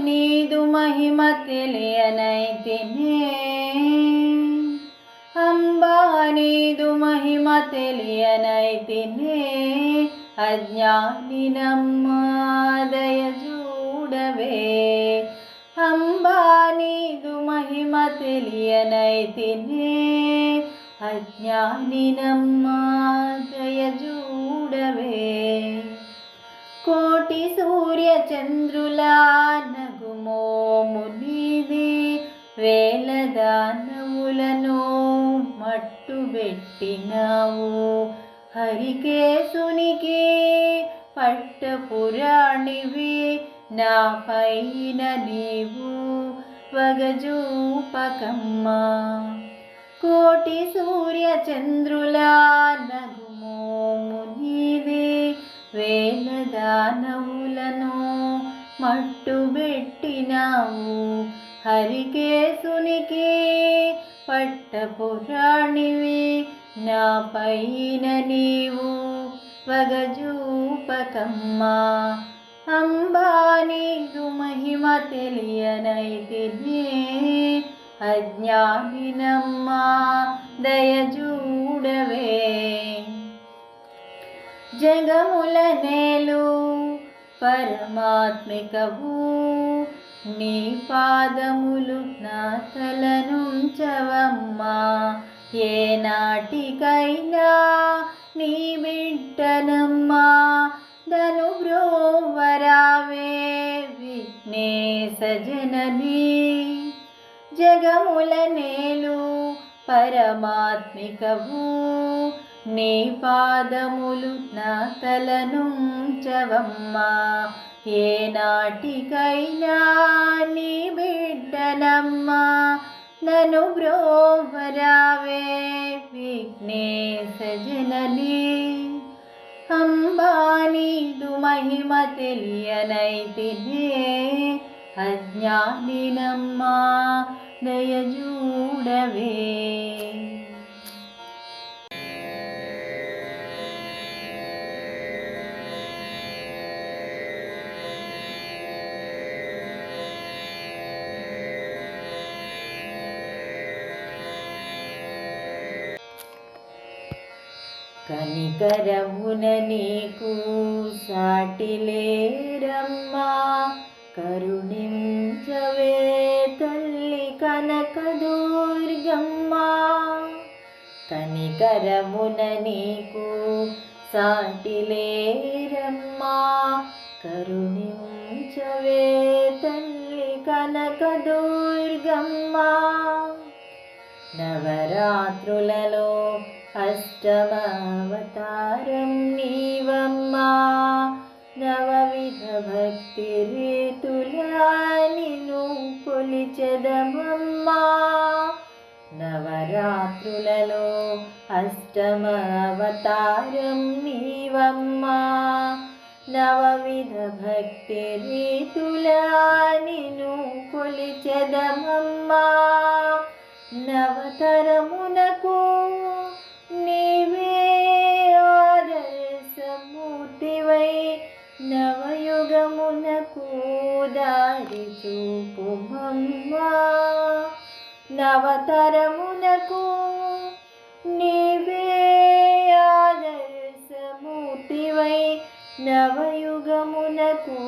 നീതു മഹിമത്തിലിയനൈതിനേ. അംബ നീതു മഹിമത്തിലിയനൈതിനേ അജ്ഞാനിനമ്മാദയ ചൂടവേ. അംബ നീതു മഹിമത്തിലിയനൈതിനേ അജ്ഞാനിനമ്മാദയ ചൂ హరికేశునికి పట్టపురాణివి నా పైన నీవు వగజూపకమ్మా. కోటి సూర్య చంద్రుల నగుమోము నీవే వేల దానవులను మట్టుబెట్టినావు హరికేశునికి పట్టపురాణివి నా పైన నీవు వగజూపకమ్మా అంబా నీదు మహిమ తెలియనైతినే అజ్ఞానినమ్మా. దయజూడవే జగముల నేలు పరమాత్మికవు. నీ పాదములు నా తలనుంచవమ్మా ఏ నాటికైనా నీ బిడ్డనమ్మా ధను బ్రోవరావే విఘ్నేశజననీ జగముల నేలు పరమాత్మికవు నీ పాదములు నా తలనుంచవమ్మా ఏ నాటికైనా నీ బిడ్డనమ్మా నన్ను బ్రోవరావే విఘ్నేశ జననీ అంబానీదు మహిమ తెలియనైతినే అజ్ఞానినమ్మా దయజూడవే కనికరమున నీకు సాటిలేరమ్మా కరుణించవే తల్లి కనకదుర్గమ్మా కనికరమున నీకు సాటిలేరమ్మా కరుణించవే తల్లి కనకదుర్గమ్మా నవరాత్రులలో అష్టమావతారం నీవమ్మా. నవవిధ భక్తి రీతులా నిన్ను కొలిచెదమమ్మా నవరాత్రులలో అష్టమావతారం నీవమ్మా. నవవిధ భక్తి రీతులా నిన్ను కొలిచెదమమ్మా నవతరమునకు చూపుమమ్మా నవతరమునకు నీవే ఆదర్శమూర్తివై నవయుగమునకు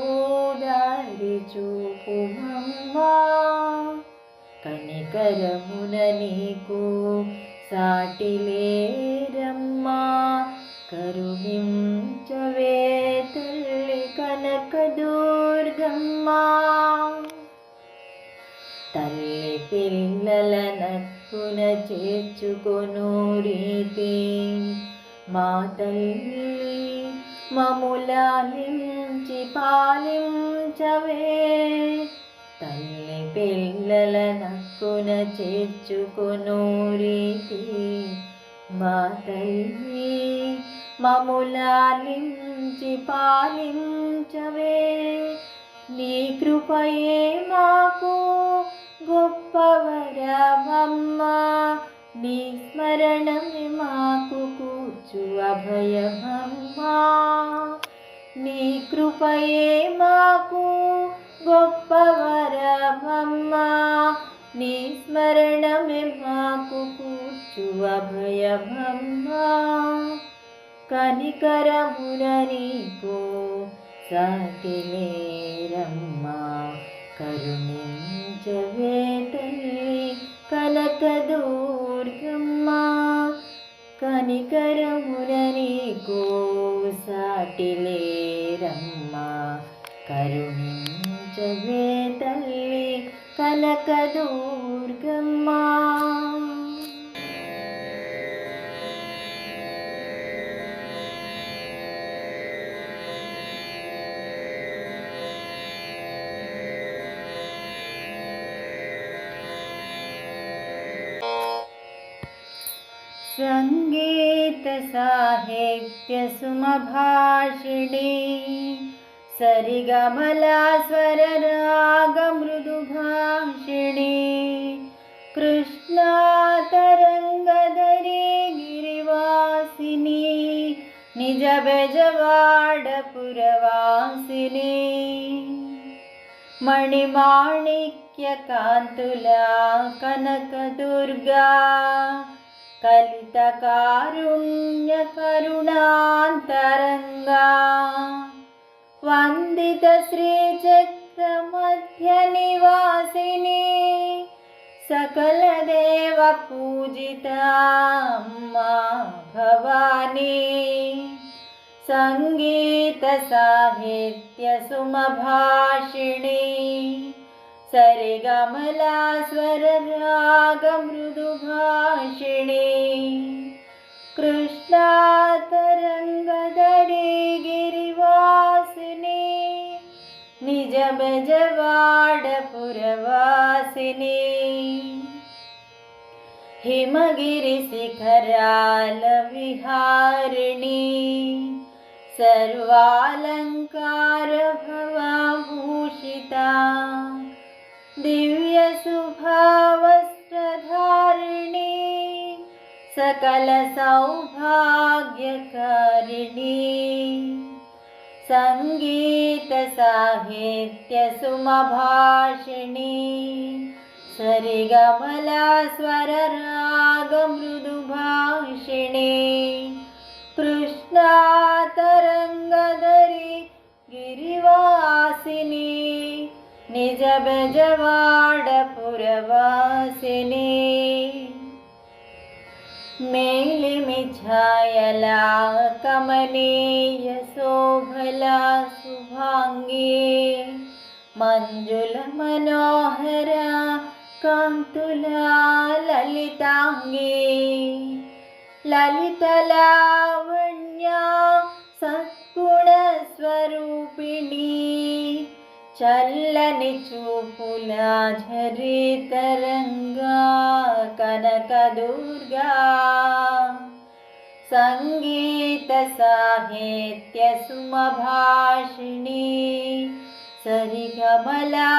దారి చూపుమమ్మా. కనికరమున నీకు సాటిలేరమ్మా కరుణించవే తల్లి కనకదుర్గమ్మా పిల్లల నక్కున చేర్చుకొను రీతి. మా తల్లి మములాలించి పాలించవే. తల్లి పిల్లల నక్కున చేర్చుకొను రీతి. మా తల్లి మములాలించి పాలించవే. నీ కృపయే మాకు గొప్పవరమమ్మ నీ స్మరణమే మాకు కూర్చు అభయమమ్మ. నీ కృపయే మాకు గొప్పవరమమ్మ నీ స్మరణమే మాకు కూర్చు అభయమమ్మ. కనికరమున నీకు సాటిలేరమ్మా కరుణించవే తల్లి కనకదుర్గమ్మ కనికరమున నీకు సాటిలేరమ్మా కరుణించవే తల్లి కనకదుర్గమ్మ सङ्गीतसाहित्यसुमभाषिणी सरिगमलास्वररागमृदुभाषिणी सरि गिरिवासिनी निजबजवाडपुरवासिनी मणिमाणिक्यकान्तुला कनकदुर्गा कलितकारुण्यकरुणान्तरङ्गा। वन्दितश्रीचक्रमध्यनिवासिनी सकलदेवपूजिता मा भवानी सङ्गीतसाहित्यसुमभाषिणी सरे गमला स्वररागमृदुभाषिणि कृष्णा तरङ्गदरि हिमगिरिशिखरालविहारिणि सर्वालङ्कार दिव्यसुभावस्त्रधारिणी सकलसौभाग्यकारिणी। सङ्गीतसाहित्यसुमभाषिणी सरि कृष्णातरङ्गधरि गिरिवासिनी। निज बाडपुरवासिनीयला कमनीयशोभला शोभला मञ्जुलमनोहरा कान्तुला मनोहरा ललिताङ्गी ललितला చల్లని చూపుల ఝరితరంగా కనకదుర్గా సంగీత సాహిత్య సుమభాషిణి సరిగమలా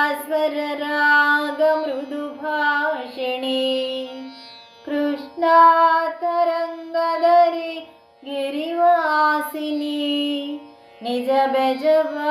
निज भजवाडपुरवासिनी